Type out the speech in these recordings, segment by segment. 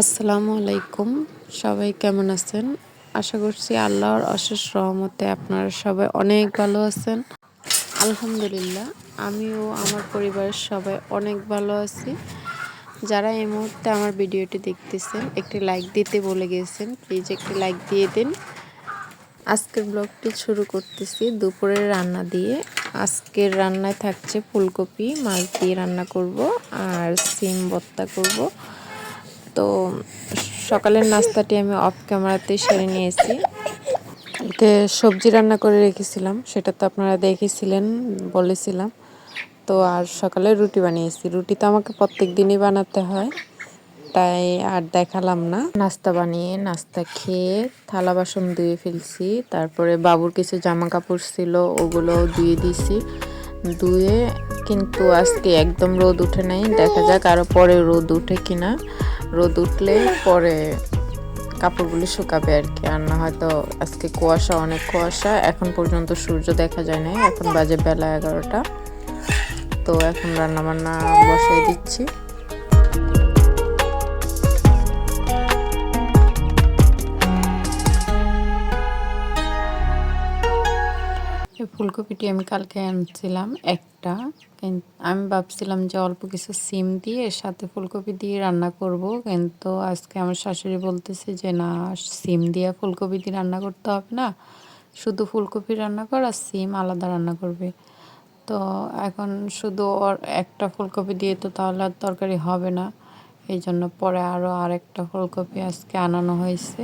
আসসালামু আলাইকুম। সবাই কেমন আছেন? আশা করছি আল্লাহর অশেষ রহমতে আপনারা সবাই অনেক ভালো আছেন। আলহামদুলিল্লাহ, আমিও আমার পরিবারের সবাই অনেক ভালো আছি। যারা এই মুহূর্তে আমার ভিডিওটি দেখতেছেন, একটি লাইক দিতে বলে গেছেন, প্লিজ একটি লাইক দিয়ে দিন। আজকের ব্লগটি শুরু করতেছি দুপুরের রান্না দিয়ে। আজকের রান্নায় থাকছে ফুলকপি, মাছ দিয়ে রান্না করব আর সিম বত্তা করব। তো সকালের নাস্তাটি আমি অফ ক্যামেরাতেই সেরে নিয়েছি। এতে সবজি রান্না করে রেখেছিলাম, সেটা তো আপনারা দেখেছিলেন, বলেছিলাম। তো আর সকালে রুটি বানিয়েছি। রুটি তো আমাকে প্রত্যেক দিনই বানাতে হয়, তাই আর দেখালাম না। নাস্তা বানিয়ে, নাস্তা খেয়ে থালা বাসন ধুয়ে ফেলছি। তারপরে বাবুর কিছু জামা কাপড় ছিল ওগুলো ধুয়ে দিছি ধুয়ে কিন্তু আজকে একদম রোদ উঠে নাই। দেখা যাক আরও পরে রোদ উঠে কিনা। রোদ উঠলে পরে কাপড়গুলি শুকাবে আর কি। আর না হয়তো আজকে কুয়াশা, অনেক কুয়াশা। এখন পর্যন্ত সূর্য দেখা যায় নাই। এখন বাজে বেলা এগারোটা। তো এখন রান্নাবান্না বসাই দিচ্ছি। ফুলকপিটি আমি কালকে আনছিলাম একটা। আমি ভাবছিলাম যে অল্প কিছু সিম দিয়ে সাথে ফুলকপি দিয়ে রান্না করব। কিন্তু আজকে আমার শাশুড়ি বলতেছে যে, না, সিম দিয়ে ফুলকপি দিয়ে রান্না করতে হবে না। শুধু ফুলকপি রান্না কর আর সিম আলাদা রান্না করবে। তো এখন শুধু ওর একটা ফুলকপি দিয়ে তো তাহলে আর তরকারি হবে না। এই জন্য পরে আরও আরেকটা ফুলকপি আজকে আনানো হয়েছে।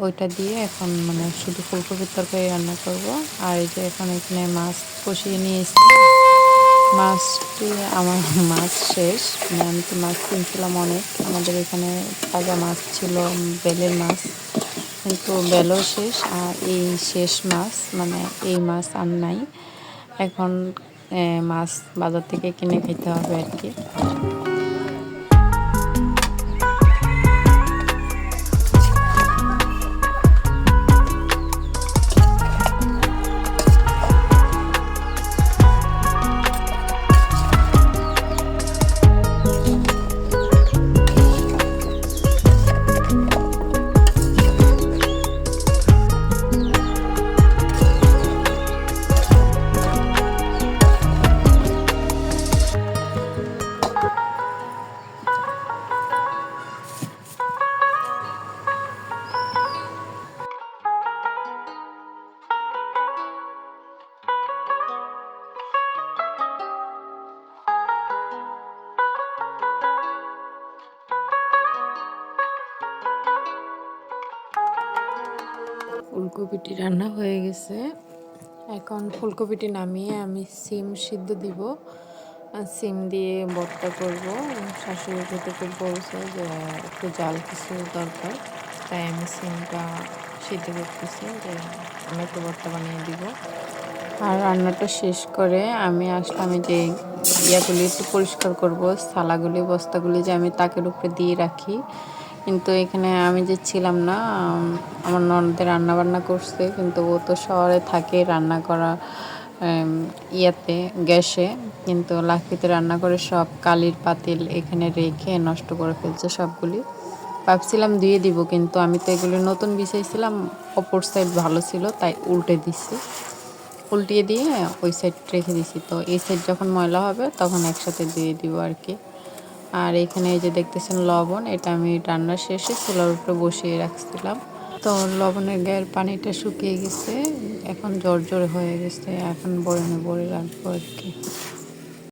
ওইটা দিয়ে এখন মানে শুধু ফুলকপির তরকারি রান্না করব। আর এই যে এখন এখানে মাছ কষিয়ে নিয়েছি। মাছটি আমার মাছ শেষ। মানে আমি তো মাছ কিনছিলাম অনেক। আমাদের এখানে তাজা মাছ ছিল, বেলের মাছ। কিন্তু বেলও শেষ। আর এই শেষ মাছ মানে এই মাছ আর নাই। এখন মাছ বাজার থেকে কিনে খেতে হবে আর কি। ফুলকপিটি রান্না হয়ে গেছে। এখন ফুলকপিটি নামিয়ে আমি সিম সিদ্ধ দিব। সিম দিয়ে ভর্তা করব। শাশুড়ি খেতে বলছে যে একটু জাল কিছু দরকার। তাই আমি সিমটা সিদ্ধ করতেছি যে আমি একটু ভর্তা বানিয়ে দিব। আর রান্নাটা শেষ করে আমি আসলাম যে ইয়াগুলি একটু পরিষ্কার করব, সালাগুলি, বস্তাগুলি যে আমি তাকের উপরে দিয়ে রাখি। কিন্তু এখানে আমি যে ছিলাম না আমার ননদের রান্না বান্না করছে, কিন্তু ও তো শহরে থাকে রান্না করা ইয়াতে, গ্যাসে, কিন্তু লাখিতে রান্না করে সব কালির পাতিল এখানে রেখে নষ্ট করে ফেলছে সবগুলি। ভাবছিলাম দিয়ে দিব, কিন্তু আমি তো এগুলি নতুন বিছাইছিলাম, অপর সাইড ভালো ছিল, তাই উল্টে দিছি। উল্টিয়ে দিয়ে ওই সাইড রেখে দিছি, তো এই সাইড যখন ময়লা হবে তখন একসাথে দিয়ে দিব আর কি। আর এখানে এই যে দেখতেছেন লবণ, এটা আমি রান্না শেষে চুলার উপরে বসিয়ে রাখছিলাম। তো লবণের গায়ের পানিটা শুকিয়ে গেছে, এখন জোর জোর হয়ে গেছে, এখন বরমে বড়ে রাখব আর কি।